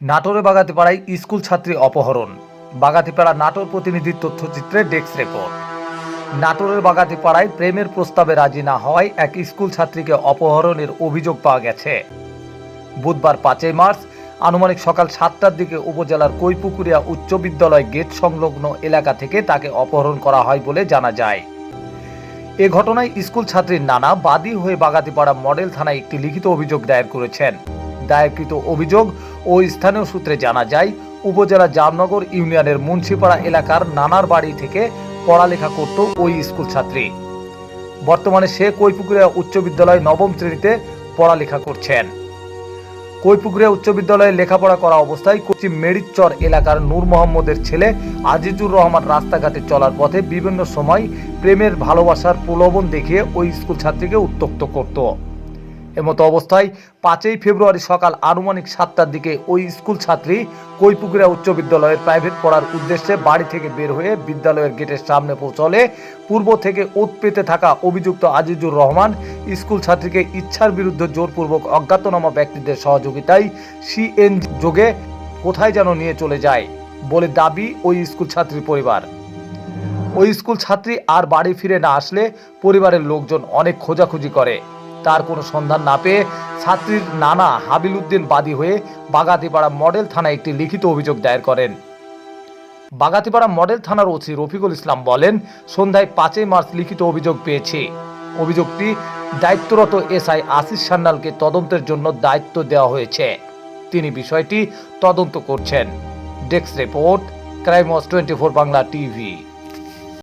নাটোরে বাগাতিপাড়ায় স্কুল ছাত্রী অপহরণ। বাগাতিপাড়া নাটোর প্রতিনিধির তথ্যচিত্রে ডেস্ক রিপোর্ট। নাটোরের বাগাতিপাড়ায় প্রেমের প্রস্তাবে রাজি না হওয়ায় এক স্কুল ছাত্রীকে অপহরণের অভিযোগ পাওয়া গেছে। বুধবার পাঁচই মার্চ, আনুমানিক সকাল সাতটার দিকে উপজেলার কৈপুকুরিয়া উচ্চ বিদ্যালয় গেট সংলগ্ন এলাকা থেকে তাকে অপহরণ করা হয় বলে জানা যায়। এ ঘটনায় স্কুল ছাত্রীর নানা বাদী হয়ে বাগাতিপাড়া মডেল থানায় একটি লিখিত অভিযোগ দায়ের করেছেন। দায়েরকৃত অভিযোগ ও স্থানীয় সূত্রে জানা যায়, উপজেলা জামনগর ইউনিয়নের মুন্সিপাড়া এলাকার নানার বাড়ি থেকে পড়ালেখা করত ওই স্কুল ছাত্রী। বর্তমানে সে কৈপুকুরিয়া উচ্চ বিদ্যালয় নবম শ্রেণীতে পড়ালেখা করছেন। কৈপুকুরিয়া উচ্চ বিদ্যালয়ে লেখাপড়া করা অবস্থায় পশ্চিম মেরিচর এলাকার নূর মোহাম্মদের ছেলে আজিজুর রহমান রাস্তাঘাটে চলার পথে বিভিন্ন সময় প্রেমের ভালোবাসার প্রলোভন দেখিয়ে ওই স্কুল ছাত্রীকে উত্তক্ত করত। এমতো অবস্থায় পাঁচই ফেব্রুয়ারি সকাল আনুমানিক সাতটার দিকে ওই স্কুল ছাত্রী কৈপুকুরিয়া উচ্চ বিদ্যালয়ের প্রাইভেট পড়ার উদ্দেশ্যে বাড়ি থেকে বের হয়ে বিদ্যালয়ের গেটের সামনে পৌঁছলে পূর্ব থেকে ওত পেতে থাকা অভিযুক্ত আজিজুর রহমান, স্কুল ছাত্রীকে ইচ্ছার বিরুদ্ধে জোরপূর্বক অজ্ঞাতনামা ব্যক্তিদের সহযোগিতায় সিএনজি যোগে কোথায় যেন নিয়ে চলে যায় বলে দাবি ওই স্কুল ছাত্রীর পরিবার। ওই স্কুল ছাত্রী আর বাড়ি ফিরে না আসলে পরিবারের লোকজন অনেক খোঁজাখুঁজি করে। তার কোনো সন্ধান না পেয়ে ছাত্রীর নানা হাবিল উদ্দিন বাদী হয়ে বাগাতিপাড়া মডেল থানায় একটি লিখিত অভিযোগ দায়ের করেন। বাগাতিপাড়া মডেল থানার ওসি রফিকুল ইসলাম বলেন, সন্ধ্যায় পাঁচই মার্চ লিখিত অভিযোগ পেয়েছে। অভিযোগটি দায়িত্বরত এসআই আশিস সান্যালকে তদন্তের জন্য দায়িত্ব দেওয়া হয়েছে। তিনি বিষয়টি তদন্ত করছেন। Desk report crimes twenty four Bangla TV.